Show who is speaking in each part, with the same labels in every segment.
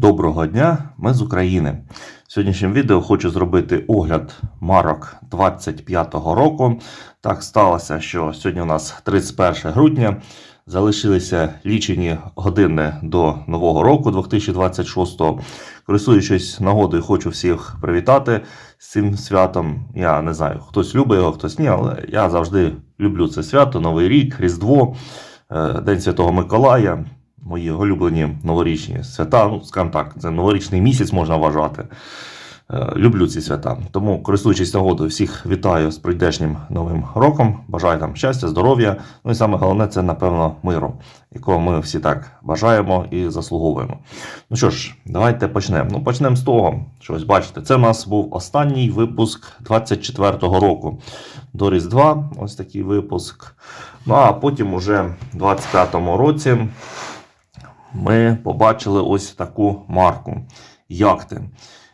Speaker 1: Доброго дня, ми з України. В сьогоднішньому відео хочу зробити огляд марок 25-го року. Так сталося, що сьогодні у нас 31 грудня. Залишилися лічені години до нового року 2026-го. Користуючись нагодою, хочу всіх привітати з цим святом. Я не знаю, хтось любить його, хтось ні, але я завжди люблю це свято, Новий рік, Різдво, е, День Святого Миколая мої улюблені новорічні свята. Ну, скажімо так, це новорічний місяць можна вважати. Е, Люблю ці свята. Тому, користуючись нагодою, всіх вітаю з прийдешнім новим роком. Бажаю там щастя, здоров'я. Ну і саме головне це, напевно, миру, якого ми всі так бажаємо і заслуговуємо. Ну що ж, давайте почнемо. Ну, почнемо з того, що ось бачите, це у нас був останній випуск 24-го року. До Різдва, ось такий випуск. Ну а потім, уже в 25-му році, ми побачили ось таку марку. Яхти.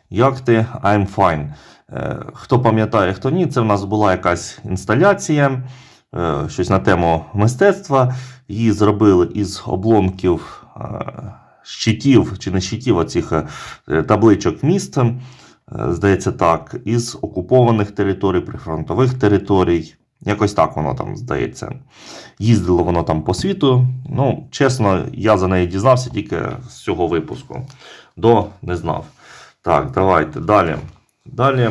Speaker 1: Яхти I'm Fine. Е, Хто пам'ятає, хто ні, це в нас була якась інсталяція, е, щось на тему мистецтва. Її зробили із обломків е, щитів чи не щитів, оцих табличок міст. Здається так, із окупованих територій, прифронтових територій. Якось так воно там здається. Їздило воно там по світу. Ну, чесно, я за неї дізнався тільки з цього випуску. До не знав. Так, давайте далі. Далі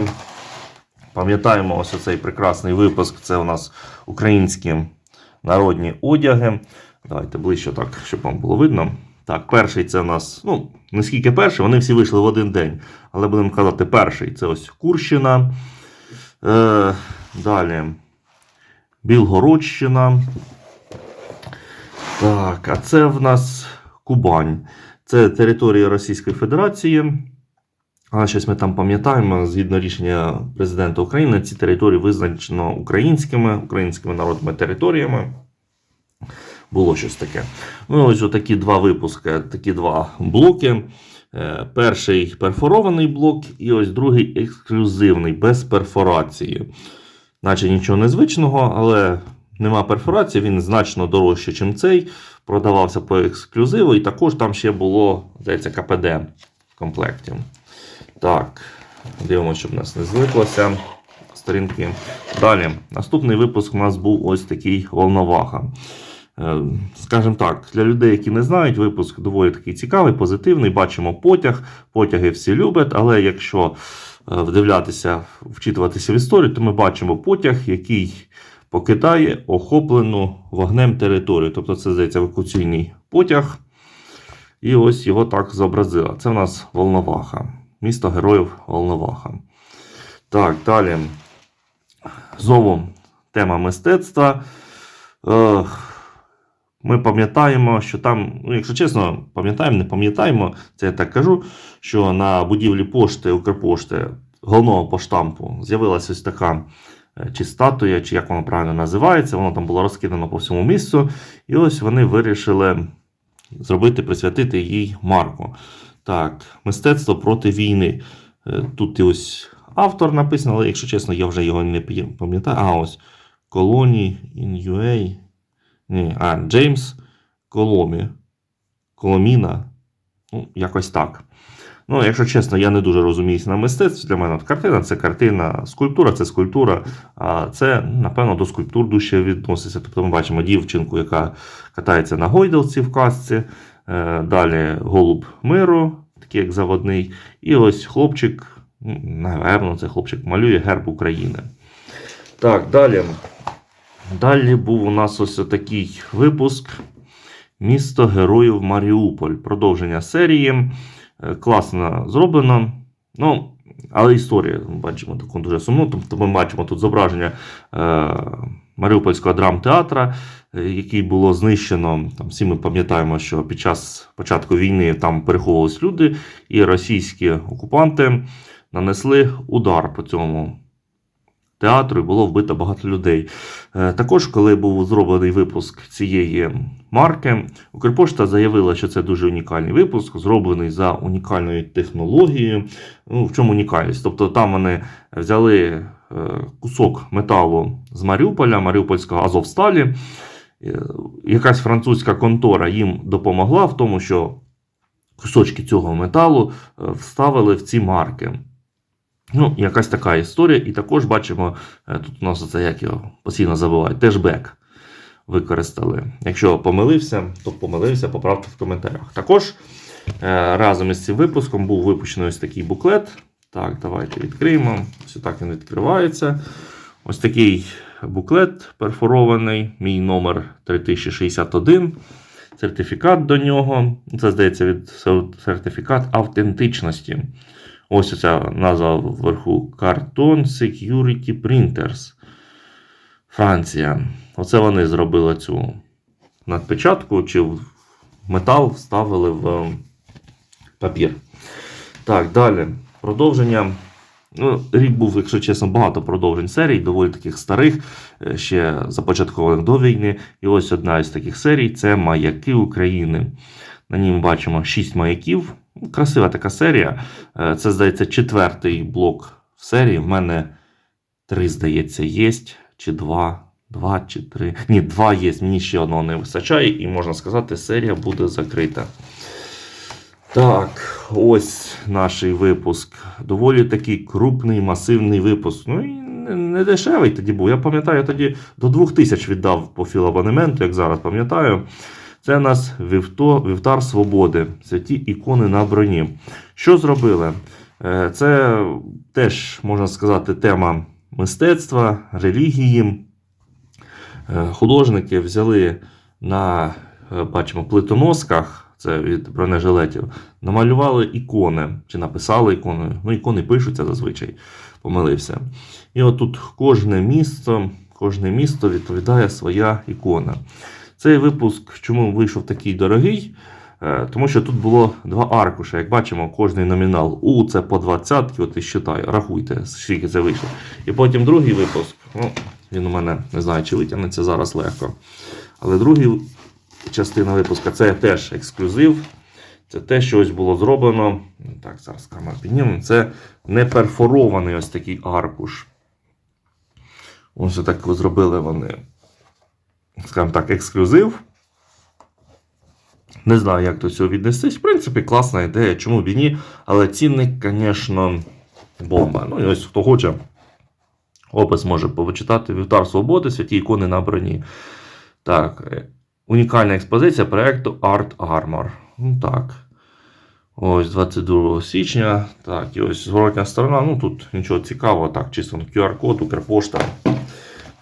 Speaker 1: пам'ятаємо ось цей прекрасний випуск. Це у нас українські народні одяги. Давайте ближче так, щоб вам було видно. Так, перший це у нас, ну, не скільки перший, вони всі вийшли в один день. Але будемо казати, перший це ось Курщина. Е, далі. Білгородщина. Так, а це в нас Кубань. Це територія Російської Федерації. Але щось ми там пам'ятаємо, згідно рішення президента України, ці території визначено українськими, українськими народними територіями. Було щось таке. Ну, ось такі два випуски, такі два блоки. Е, Перший перфорований блок, і ось другий ексклюзивний, без перфорації. Наче нічого незвичного, але нема перфорації, він значно дорожче, ніж цей. Продавався по ексклюзиву, і також там ще було, здається, КПД в комплекті. Так, дивимося, щоб у нас не злиплося сторінки. Далі, наступний випуск у нас був ось такий волноваха. Е, Скажімо так, для людей, які не знають, випуск доволі такий цікавий, позитивний. Бачимо потяг. Потяги всі люблять, але якщо вдивлятися, вчитуватися в історію, то ми бачимо потяг, який покидає охоплену вогнем територію. Тобто це здається евакуаційний потяг. І ось його так зобразили. Це в нас Волноваха. Місто героїв Волноваха. Так, далі. Знову тема мистецтва. Ми пам'ятаємо, що там, ну, якщо чесно, пам'ятаємо, не пам'ятаємо, це я так кажу, що на будівлі пошти Укрпошти головного поштампу з'явилася ось така е, чи статуя, чи як воно правильно називається, воно там було розкидано по всьому місту. І ось вони вирішили зробити, присвятити їй марку. Так, мистецтво проти війни. Е, Тут і ось автор написано, але якщо чесно, я вже його не пам'ятаю. А ось Колоні in UA. Ні, а Джеймс Коломі. Коломіна. Ну, якось так. Ну, якщо чесно, я не дуже розуміюся на мистецтві. Для мене от картина це картина, скульптура це скульптура. А це, напевно, до скульптур дужче відноситься. Тобто ми бачимо дівчинку, яка катається на гойдалці в касці. Е, Далі голуб миру, такий як заводний. І ось хлопчик, напевно, це хлопчик малює герб України. Так, далі. Далі був у нас ось такий випуск. Місто Героїв Маріуполь. Продовження серії. Е, Класно зроблено. Ну, але історія, бачимо таку дуже сумну. Тобто ми бачимо тут зображення е, Маріупольського драмтеатра, е, який було знищено. Там всі ми пам'ятаємо, що під час початку війни там переховувались люди, і російські окупанти нанесли удар по цьому театру і було вбито багато людей. Е, Також, коли був зроблений випуск цієї марки, Укрпошта заявила, що це дуже унікальний випуск, зроблений за унікальною технологією. Ну, в чому унікальність? Тобто там вони взяли е, кусок металу з Маріуполя, Маріупольського Азовсталі. Е, Якась французька контора їм допомогла в тому, що кусочки цього металу вставили в ці марки. Ну, якась така історія. І також бачимо, е, тут у нас це як його постійно забувають, теж бек використали. Якщо помилився, то помилився, поправте в коментарях. Також е, разом із цим випуском був випущений ось такий буклет. Так, давайте відкриємо. Ось так він відкривається. Ось такий буклет перфорований, мій номер 3061. Сертифікат до нього. Це здається від сертифікат автентичності. Ось оця назва вверху Carton Security Printers. Франція. Оце вони зробили цю надпечатку, чи метал вставили в е, папір. Так, далі. Продовження. Ну, рік був, якщо чесно, багато продовжень серій, доволі таких старих, е, ще започаткованих до війни. І ось одна із таких серій це Маяки України. На ній ми бачимо 6 маяків. Красива така серія. Е, Це, здається, четвертий блок в серії. В мене три, здається, є, чи два. Два чи три. Ні, два є, мені ще одного не вистачає, і можна сказати, серія буде закрита. Так, ось наш випуск. Доволі такий крупний, масивний випуск. Ну і не, дешевий тоді був. Я пам'ятаю, я тоді до 2000 віддав по філабонементу, як зараз пам'ятаю. Це у нас вівто, вівтар свободи, святі ікони на броні. Що зробили? Е, Це теж, можна сказати, тема мистецтва, релігії. Е, Художники взяли на, е, бачимо, плитоносках, це від бронежилетів, намалювали ікони, чи написали ікони. Ну, ікони пишуться зазвичай, помилився. І отут кожне місто, кожне місто відповідає своя ікона. Цей випуск, чому вийшов такий дорогий? Е, Тому що тут було два аркуша. Як бачимо, кожний номінал У це по 20, от і считай, рахуйте, скільки це вийшло. І потім другий випуск. Ну, він у мене не знаю, чи витягнеться зараз легко. Але другий частина випуска це теж ексклюзив. Це те, що ось було зроблено. Так, зараз камеру піднімемо. Це не перфорований ось такий аркуш. Ось так зробили вони скажімо так, ексклюзив. Не знаю, як до цього віднестись. В принципі, класна ідея, чому б і ні. Але цінник, звісно, бомба. Ну і ось хто хоче, опис може почитати Вівтар Свободи, святі ікони на броні. Так, е, унікальна експозиція проєкту Art Armor. Ну так. Ось 22 січня. Так, і ось зворотня сторона. Ну тут нічого цікавого, так, чисто QR-код, Укрпошта.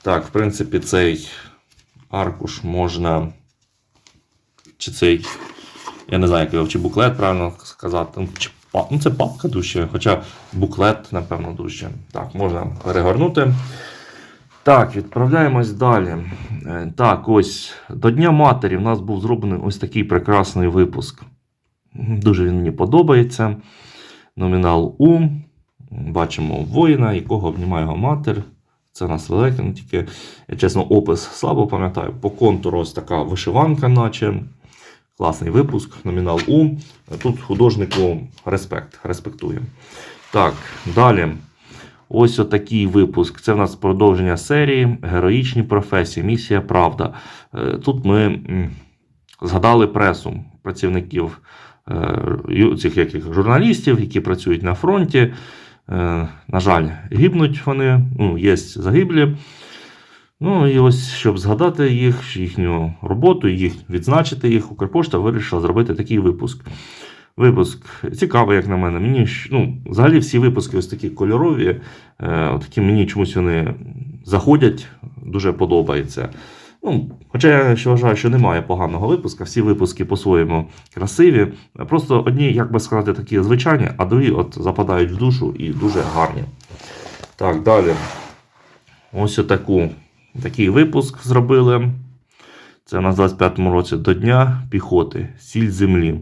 Speaker 1: Так, в принципі, цей аркуш можна. Чи цей. Я не знаю, як його, чи буклет правильно сказати. Ну, Чи, ну, це папка дужче, хоча буклет, напевно, дужче. Так, можна перегорнути. Так, відправляємось далі. Е, Так, ось до Дня Матері в нас був зроблений ось такий прекрасний випуск. Дуже він мені подобається. Номінал У. Бачимо воїна, якого обнімає його матір. Це у нас велике, ну тільки, я чесно, опис слабо пам'ятаю. По контуру ось така вишиванка, наче. Класний випуск, номінал У. Тут художнику респект, респектує. Так, далі. Ось отакий випуск. Це в нас продовження серії Героїчні професії. Місія Правда. Е, Тут ми згадали пресу працівників е, цих яких журналістів, які працюють на фронті. Е, На жаль, гибнуть вони, ну, є загиблі. Ну і ось, щоб згадати їх, їхню роботу, їх відзначити їх, Укрпошта вирішила зробити такий випуск. Випуск цікавий, як на мене. Мені ну, взагалі всі випуски ось такі кольорові, е, такі мені чомусь вони заходять, дуже подобається. Ну, хоча я ще вважаю, що немає поганого випуска, всі випуски по-своєму красиві. Просто одні, як би сказати, такі звичайні, а другі от западають в душу і дуже гарні. Так, далі. Ось отаку, такий випуск зробили. Це в 25-му році до Дня піхоти, сіль землі.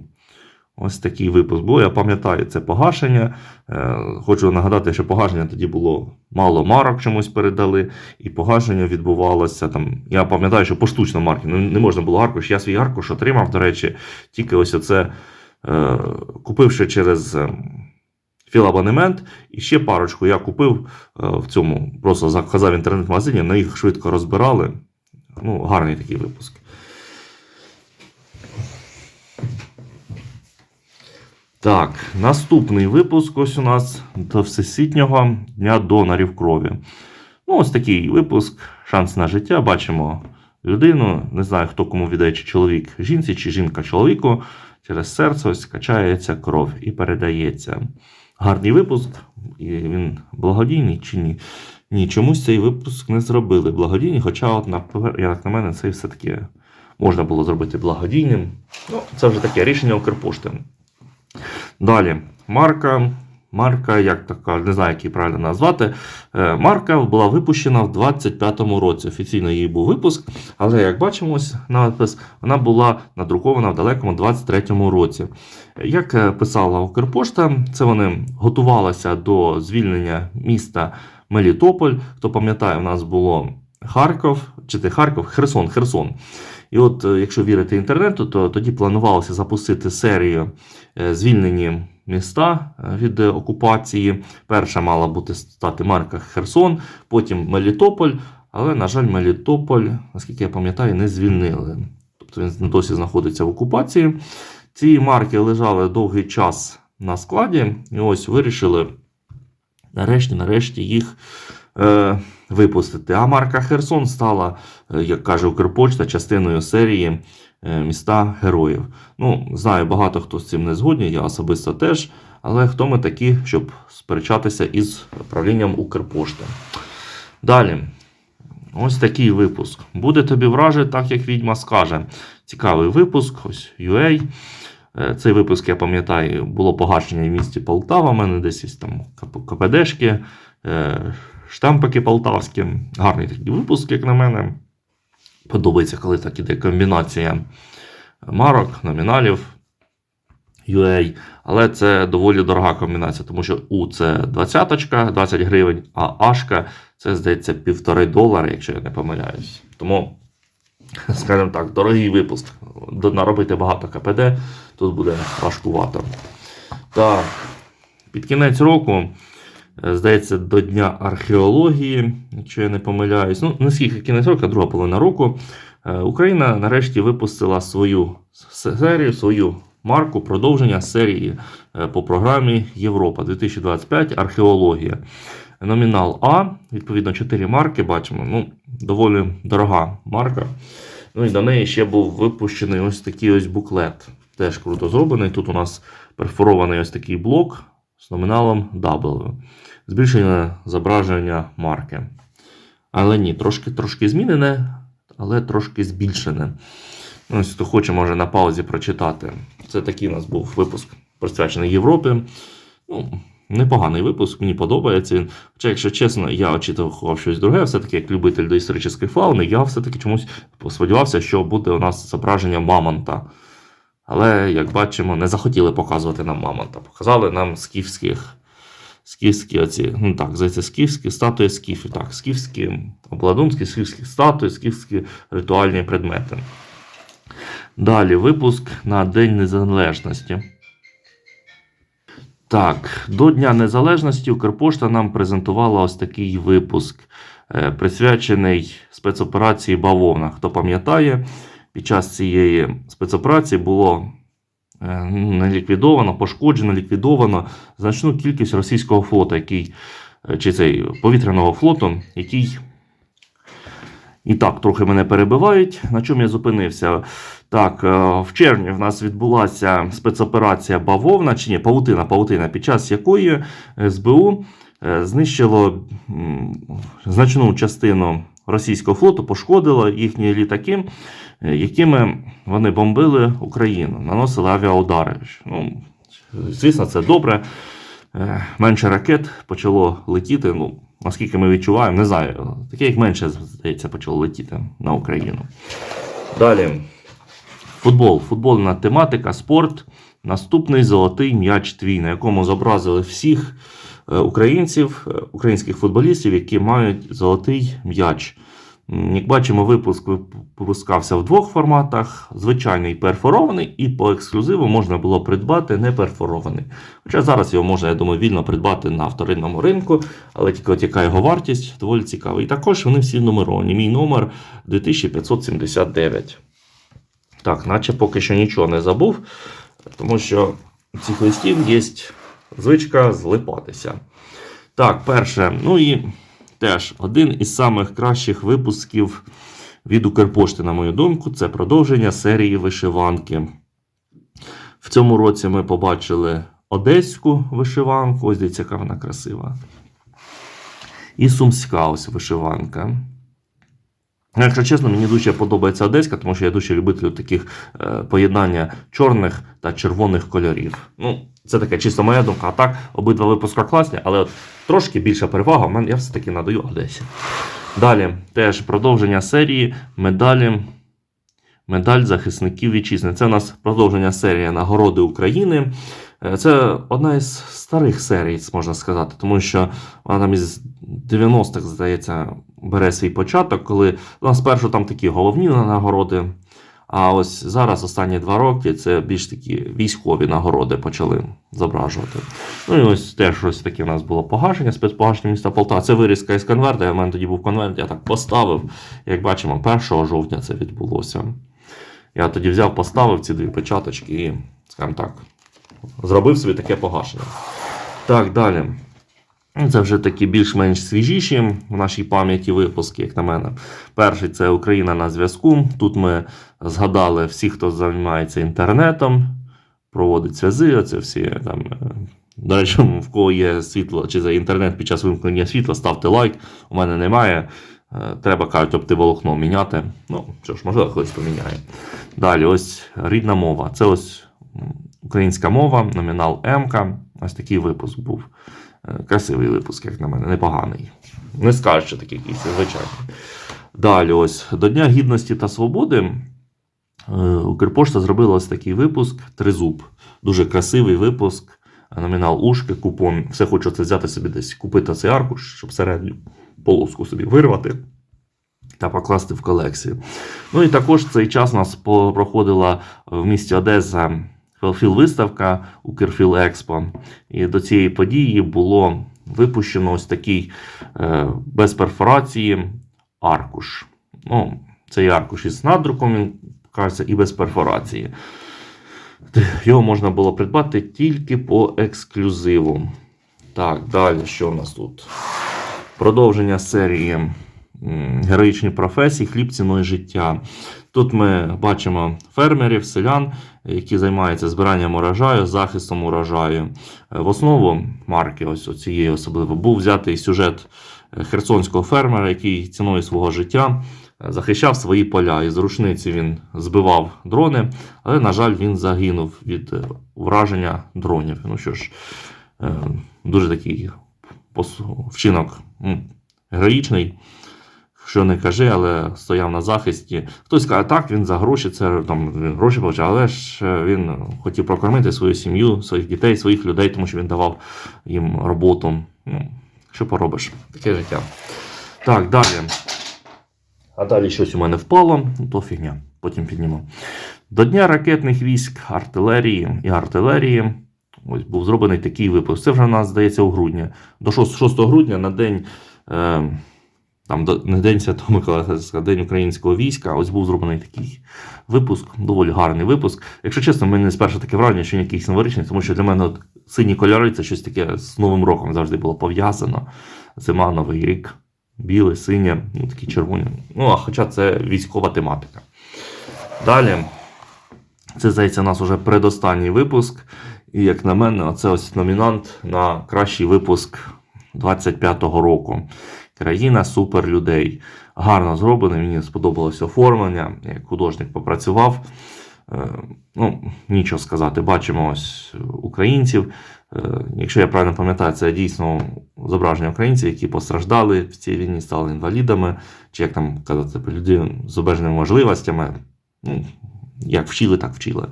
Speaker 1: Ось такий випуск був. Я пам'ятаю це погашення. Е, Хочу нагадати, що погашення тоді було мало марок чомусь передали, і погашення відбувалося там. Я пам'ятаю, що поштучно марки. Ну, не можна було аркуш. Я свій аркуш отримав, до речі, тільки ось оце е, купивши через е, філабонемент. І ще парочку я купив е, в цьому, просто заказав інтернет-магазині, на їх швидко розбирали. Ну, гарний такий випуск. Так, наступний випуск ось у нас до Всесвітнього дня донорів крові. Ну, ось такий випуск, шанс на життя. Бачимо людину. Не знаю, хто кому віддає, чи чоловік жінці, чи жінка чоловіку. Через серце ось качається кров і передається. Гарний випуск, і він благодійний чи ні? Ні, чомусь цей випуск не зробили благодійний, хоча, от, напер- як на мене, це все-таки можна було зробити благодійним. Ну, це вже таке рішення Укрпошти. Далі, марка. Марка, як така, не знаю, як її правильно назвати. Е, Марка була випущена в 25-му році. Офіційно її був випуск, але як бачимо, ось вона була надрукована в далекому 23-му році. Як е, писала Укрпошта, це вони готувалися до звільнення міста Мелітополь. Хто пам'ятає, у нас було Харків, чи ти Харків, Херсон, Херсон. І от, е, якщо вірити інтернету, то тоді планувалося запустити серію е, звільнені міста е, від окупації. Перша мала бути стати марка Херсон, потім Мелітополь. Але, на жаль, Мелітополь, наскільки я пам'ятаю, не звільнили. Тобто він досі знаходиться в окупації. Ці марки лежали довгий час на складі, і ось вирішили нарешті, нарешті їх випустити. А марка Херсон стала, е, як каже Укрпочта, частиною серії е, міста героїв. Ну, знаю, багато хто з цим не згодні, я особисто теж. Але хто ми такі, щоб сперечатися із правлінням Укрпошти? Далі. Ось такий випуск. Буде тобі враже, так як відьма скаже. Цікавий випуск, ось UA. Е, Цей випуск, я пам'ятаю, було погашення в місті Полтава. У мене десь є там КП- КПДшки, штампики полтавські. Гарний такий випуск, як на мене. Подобається, коли так іде комбінація марок, номіналів. UA, але це доволі дорога комбінація, тому що У це 20 20 гривень, а Ашка це, здається, півтори долари, якщо я не помиляюсь. Тому, скажімо так, дорогий випуск. Наробити багато КПД, тут буде важкувато. Так, під кінець року, здається, до Дня археології, якщо я не помиляюсь, ну, не скільки кінець року, друга половина року, е, Україна нарешті випустила свою серію, свою марку продовження серії е, по програмі Європа 2025 археологія. Номінал А, відповідно, 4 марки бачимо. Ну, доволі дорога марка. Ну і до неї ще був випущений ось такий ось буклет. Теж круто зроблений. Тут у нас перфорований ось такий блок з номіналом W. Збільшення зображення марки. Але ні, трошки, трошки змінене, але трошки збільшене. Ось хто хоче, може на паузі прочитати. Це такий у нас був випуск присвячений Європі. Ну, непоганий випуск, мені подобається він. Хоча, якщо чесно, я очікував щось друге, все-таки як любитель доісторичної фауни, я все-таки чомусь сподівався, що буде у нас зображення Мамонта. Але, як бачимо, не захотіли показувати нам Мамонта. Показали нам скіфських. Скіфські оці, ну так, здається, скіфські статуї скіфів. Так, скіфські обладунки, скіфські статуї, скіфські ритуальні предмети. Далі випуск на День Незалежності. Так, до Дня Незалежності Укрпошта нам презентувала ось такий випуск, е, присвячений спецоперації Бавовна. Хто пам'ятає, під час цієї спецоперації було е, не ліквідовано, пошкоджено, ліквідовано значну кількість російського флоту, який, е, чи цей повітряного флоту, який і так, трохи мене перебивають. На чому я зупинився? Так, е, в червні в нас відбулася спецоперація Бавовна, чи ні, павутина, павутина, під час якої СБУ знищило значну частину російського флоту, пошкодило їхні літаки, якими вони бомбили Україну, наносили авіаудари. Ну, звісно, це добре. Е, Менше ракет почало летіти. Ну, наскільки ми відчуваємо, не знаю. Таке як менше, здається, почало летіти на Україну. Далі. Футбол. Футбольна тематика, спорт. Наступний золотий м'яч твій, на якому зобразили всіх е, українців, е, українських футболістів, які мають золотий м'яч. Як бачимо, випуск випускався в двох форматах: звичайний перфорований, і по ексклюзиву можна було придбати неперфорований. Хоча зараз його можна, я думаю, вільно придбати на вторинному ринку, але тільки от яка його вартість, доволі цікава. І також вони всі нумеровані. Мій номер 2579. Так, наче поки що нічого не забув, тому що цих листів є звичка злипатися. Так, перше, ну і теж один із самих кращих випусків від Укрпошти, на мою думку, це продовження серії вишиванки. В цьому році ми побачили одеську вишиванку. Ось дивіться, яка вона красива. І сумська ось вишиванка. Ну, Якщо чесно, мені дуже подобається одеська, тому що я дуже любитель таких е, поєднання чорних та червоних кольорів. Ну, це таке чисто моя думка. А так, обидва випуска класні, але от трошки більша перевага я все-таки надаю Одесі. Далі, теж продовження серії медалі. Медаль захисників вітчизни. Це у нас продовження серії Нагороди України. Е, Це одна із старих серій, можна сказати, тому що вона там із 90-х, здається, бере свій початок, коли у нас спершу там такі головні нагороди. А ось зараз останні два роки це більш такі військові нагороди почали зображувати. Ну і ось теж ось таке у нас було погашення, спецпогашення міста Полтава. Це вирізка із конверта. У мене тоді був конверт, я так поставив. Як бачимо, 1 жовтня це відбулося. Я тоді взяв, поставив ці дві печаточки і, скажімо так, зробив собі таке погашення. Так, далі. Ну, Це вже такі більш-менш свіжіші в нашій пам'яті випуски, як на мене. Перший це Україна на зв'язку. Тут ми згадали всіх, хто займається інтернетом, проводить зв'язи. Оце всі там. е, До речі, в кого є світло чи за інтернет під час вимкнення світла, ставте лайк. У мене немає. Е, Треба кажуть, оптиволокно міняти. Ну, що ж, можливо, хтось поміняє. Далі, ось рідна мова. Це ось українська мова, номінал М. Ось такий випуск був. Е, Красивий випуск, як на мене, непоганий. Не скажу, що такий якийсь, звичайно. Далі, ось до Дня Гідності та Свободи. е, Укрпошта зробила ось такий випуск Тризуб. Дуже красивий випуск. Номінал Ушки, купон. Все хочу це взяти собі десь, купити цей аркуш, щоб середню полоску собі вирвати та покласти в колекцію. Ну і також цей час нас проходила в місті Одеса Філфіл-виставка Укрфіл Експо. І до цієї події було випущено ось такий е, без перфорації аркуш. Ну, цей аркуш із надруком, він кажеться, і без перфорації. Його можна було придбати тільки по ексклюзиву. Так, далі, що в нас тут? Продовження серії Героїчні професії, хліб ціною життя. Тут ми бачимо фермерів, селян, які займаються збиранням урожаю, захистом урожаю. Е, В основу марки, ось цієї особливо, був взятий сюжет е, херсонського фермера, який ціною свого життя е, захищав свої поля. Із рушниці він збивав дрони, але, на жаль, він загинув від враження дронів. Ну що ж, дуже такий вчинок героїчний. Що не кажи, але стояв на захисті. Хтось каже, так, він за гроші, це там він гроші получав, але ж е, він хотів прокормити свою сім'ю, своїх дітей, своїх людей, тому що він давав їм роботу. Ну, що поробиш? Таке життя. Так, далі. А далі щось у мене впало, ну, то фігня, потім підніму. До Дня ракетних військ, артилерії і артилерії. Ось був зроблений такий випуск. Це вже у нас здається у грудні. До 6, 6 грудня на день. Е, там не День Святого Миколая, День українського війська. Ось був зроблений такий випуск, доволі гарний випуск. Якщо чесно, мене спершу таке враження, що якийсь новорічний, тому що для мене от сині кольори це щось таке з Новим роком завжди було пов'язано. Зима, Новий рік, біле, синє, ну такі червоні. Ну, а хоча це військова тематика. Далі, це здається, у нас вже предостанній випуск. І як на мене, це ось номінант на кращий випуск 25-го року. Країна суперлюдей. Гарно зроблений, мені сподобалось оформлення, як художник попрацював. Е, Ну, нічого сказати. Бачимо ось українців. Е, Якщо я правильно пам'ятаю, це дійсно зображення українців, які постраждали в цій війні, стали інвалідами, чи як там казати, люди з обмеженими можливостями. Ну, як вчили, так вчили.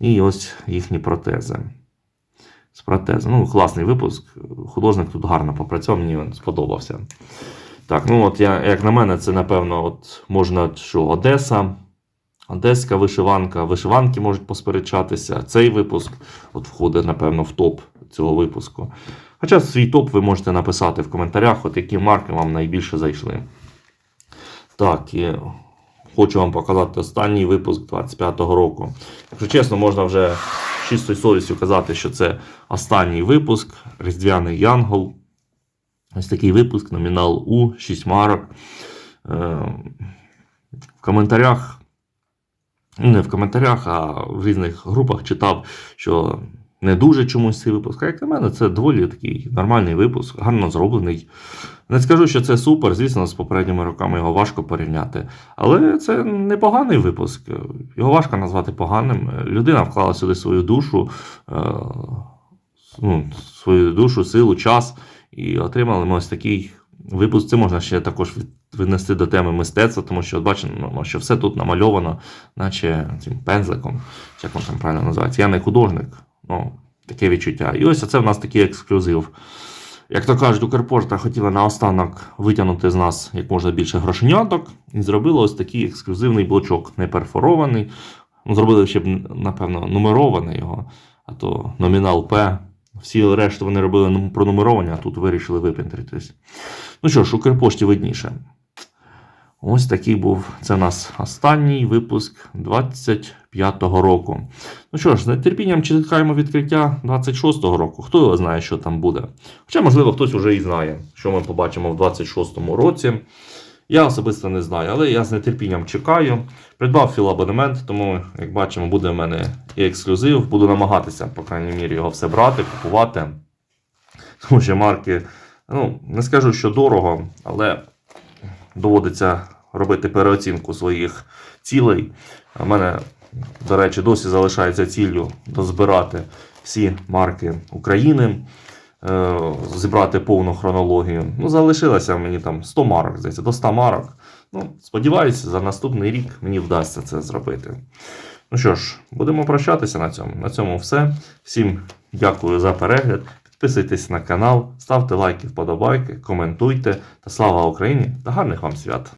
Speaker 1: І ось їхні протези. З протези. Ну, класний випуск. Художник тут гарно попрацював, мені він сподобався. Так, ну от я, як на мене, це напевно, от можна що Одеса, Одеська вишиванка, вишиванки можуть посперечатися. Цей випуск от входить, напевно, в топ цього випуску. Хоча свій топ ви можете написати в коментарях, от які марки вам найбільше зайшли. Так, і хочу вам показати останній випуск 25-го року. Якщо чесно, можна вже чистою совістю казати, що це останній випуск, Різдвяний Янгол. Ось такий випуск, номінал У, 6 марок. Е, в коментарях, не в коментарях, а в різних групах читав, що не дуже чомусь цей випуск. А як на мене, це доволі такий нормальний випуск, гарно зроблений. Не скажу, що це супер, звісно, з попередніми роками його важко порівняти. Але це непоганий випуск. Його важко назвати поганим. Людина вклала сюди свою душу, е, ну, свою душу, силу, час, і отримали ми ось такий випуск. Це можна ще також віднести до теми мистецтва, тому що от бачимо, що все тут намальовано, наче цим пензликом, як він там правильно називається. Я не художник, ну, таке відчуття. І ось це в нас такий ексклюзив. Як то кажуть, Укрпошта хотіла наостанок витягнути з нас як можна більше грошеняток і зробила ось такий ексклюзивний блочок, не перфорований. Ну, зробили ще б, напевно, нумерований його, а то номінал П. Всі решту вони робили нум- пронумеровані, а тут вирішили випентритись. Ну що ж, Укрпошті видніше. Ось такий був це у нас останній випуск 25-го року. Ну що ж, з нетерпінням чекаємо відкриття 26-го року. Хто його знає, що там буде. Хоча, можливо, хтось вже і знає, що ми побачимо в 26-му році. Я особисто не знаю, але я з нетерпінням чекаю. Придбав філабонемент, тому, як бачимо, буде в мене і ексклюзив. Буду намагатися, по крайній мірі, його все брати, купувати. Тому що марки, ну, не скажу, що дорого, але доводиться робити переоцінку своїх цілей. У мене, до речі, досі залишається ціллю дозбирати всі марки України, е, зібрати повну хронологію. Ну, залишилося мені там 100 марок, здається, до 100 марок. Ну, сподіваюся, за наступний рік мені вдасться це зробити. Ну що ж, будемо прощатися на цьому. На цьому все. Всім дякую за перегляд. Підписуйтесь на канал, ставте лайки, вподобайки, коментуйте. Та слава Україні та гарних вам свят!